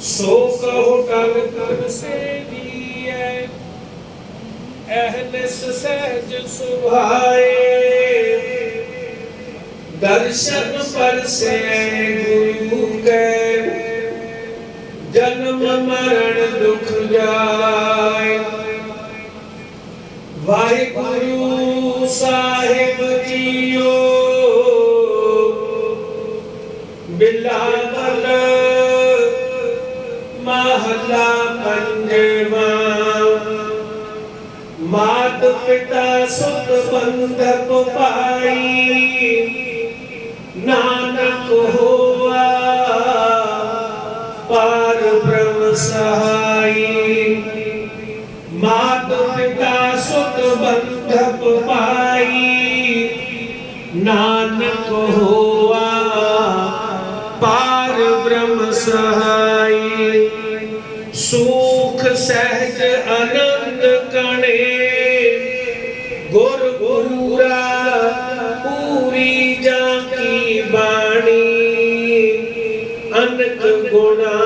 ਸੋ ਕਹੋ ਕਲ ਕਰ ਸੇਵੀਐ ਅਹਲਿਸ ਸਹਿਜ ਸੁਭਾਏ। ਦਰਸ਼ਨ ਪਰਸੇ ਗੁਰੂ ਕੈ, ਜਨਮ ਮਰਨ ਦੁਖ ਜਾਏ। ਵਾਹਿਗੁਰੂ ਸਾਹਿਬ ਜੀਓ ਬਿਲਾਵਲ ਮਹਲਾ ਪੰਜਵਾਂ। ਮਾਤ ਪਿਤਾ ਸੁਤ ਬੰਧਪ ਪਾਈ, ਨਾਨਕ ਹੋਆ, ਪਾਰ ਬ੍ਰਹਮ ਸਹਾਈ। ਮਾਤ ਪਿਤਾ ਸੁਤ ਬੰਧਪ ਪਾਈ, ਨਾਨਕ ਹੋਆ ਸੁਖ ਸਹਿਜ ਆਨੰਦ ਕਣੇ। ਗੁਰ ਗੁਰੂਰਾ, ਪੂਰੀ ਜਾਂ ਕੀ ਬਾਣੀ? ਅਨਕ ਗੁਣਾ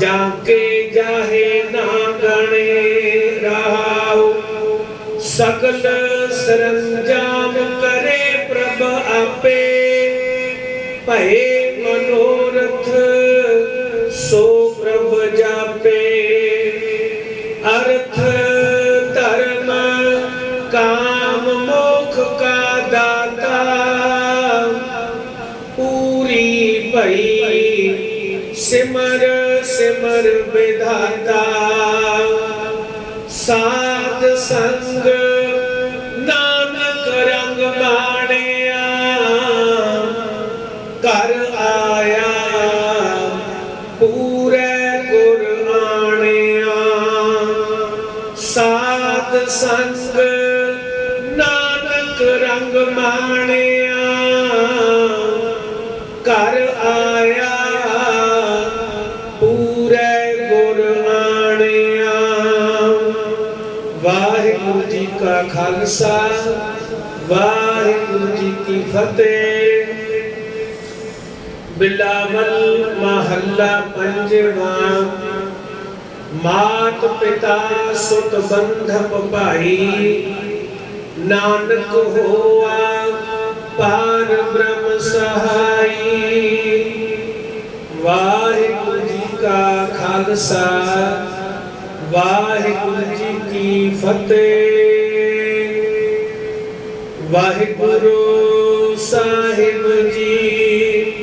ਜਾਂ ਕੇ ਜਾਹੇ ਨਾ ਗਣੇ ਰਹਾਉ ਸਗਲ ਸਰੰਜਾਮ ਕਰੇ ਪ੍ਰਭ ਆਪੇ। ਭਏ ਅਰਥ ਧਰਮ ਕਾਮ ਮੋਖ ਕਾ ਦਾਤਾ। ਪੂਰੀ ਭਈ ਸਿਮਰ ਸਿਮਰ ਵਿਧਾਤਾ। ਸਾਧ ਸੰਗ ਨਾਨਕ ਰੰਗ ਬਾਣਿਆ ਘਰ ਸੰਗ ਨਾਨਕ ਰੰਗ ਮਾਣਿਆ। ਘਰ ਆਇਆ, ਪੂਰੇ ਗੁਰ ਆਣਿਆ। ਵਾਹਿਗੁਰੂ ਜੀ ਕਾ ਖਾਲਸਾ, ਵਾਹਿਗੁਰੂ ਜੀ ਕੀ ਫਤਿਹ। ਬਿਲਾਵਲ ਮਹੱਲਾ ਪੰਜਵਾਂ। ਮਾਤ ਪਿਤਾ ਸੁਤ ਬੰਧਪ ਭਾਈ। ਨਾਨਕ ਹੋਆ ਪਾਰ ਬ੍ਰਹਮ ਸਹਾਈ। ਵਾਹਿਗੁਰੂ ਜੀ ਕਾ ਖਾਲਸਾ, ਵਾਹਿਗੁਰੂ ਜੀ ਕੀ ਫਤਿਹ। ਵਾਹਿਗੁਰੂ ਸਾਹਿਬ ਜੀ